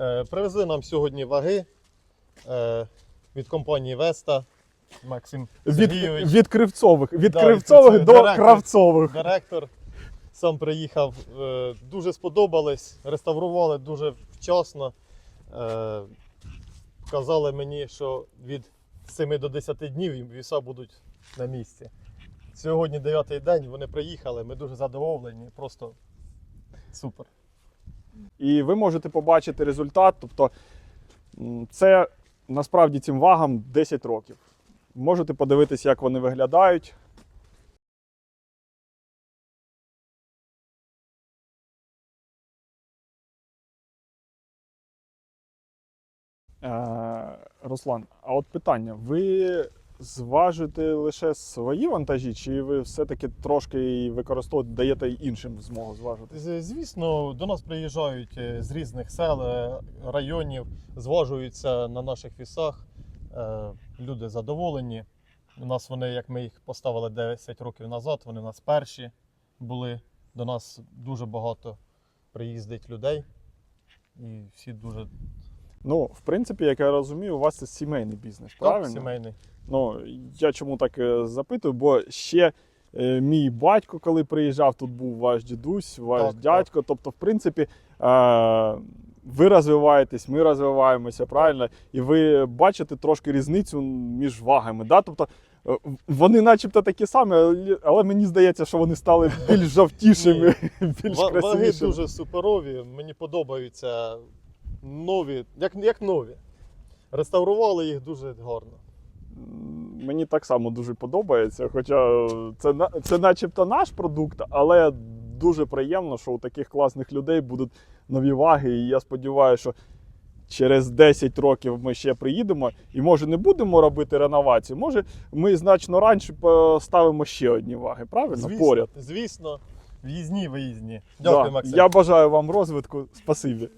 Е, Привезли нам сьогодні ваги е, від компанії Веста. Максим Від, Сергійович, від кривцових, від Да, кривцових від до кривцових. кравцових. директор. Сам приїхав. Е, Дуже сподобались, реставрували дуже вчасно. Казали мені, що від 7 до 10 днів віса будуть на місці. Сьогодні дев'ятий день, вони приїхали, ми дуже задоволені, просто супер. І ви можете побачити результат. Тобто це насправді цим вагам 10 років. Можете подивитися, як вони виглядають. Е, Руслан, а от питання: ви зважуєте лише свої вантажі, чи ви все-таки трошки використовуєте, даєте іншим змогу зважити? Звісно, до нас приїжджають е, з різних сел, е, районів, зважуються на наших вісах. Е, Люди задоволені. У нас вони, як ми їх поставили 10 років назад, вони у нас перші були. До нас дуже багато приїздить людей. І всі дуже Ну, в принципі, як я розумію, у вас це сімейний бізнес, правильно? так, сімейний. Ну, я чому так е, запитую, бо ще е, мій батько, коли приїжджав, тут був ваш дідусь, ваш Так, дядько. Тобто, в принципі, е, ви розвиваєтесь, ми розвиваємося, правильно? І ви бачите трошки різницю між вагами. Да? Тобто, е, вони начебто такі самі, але- мені здається, що вони стали більш жовтішими, більш Ва- Ваги дуже суперові. Мені подобаються нові, як, як нові. Реставрували їх дуже гарно. Мені так само дуже подобається. Хоча це, це начебто наш продукт, але дуже приємно, що у таких класних людей будуть нові ваги. І я сподіваюся, що через 10 років ми ще приїдемо і може не будемо робити реновацію. Може, ми значно раніше поставимо ще одні ваги, правильно? Звісно, Поряд. звісно, в'їзні, виїзні. Дякую, Да. Максим. Я бажаю вам розвитку. Спасибі.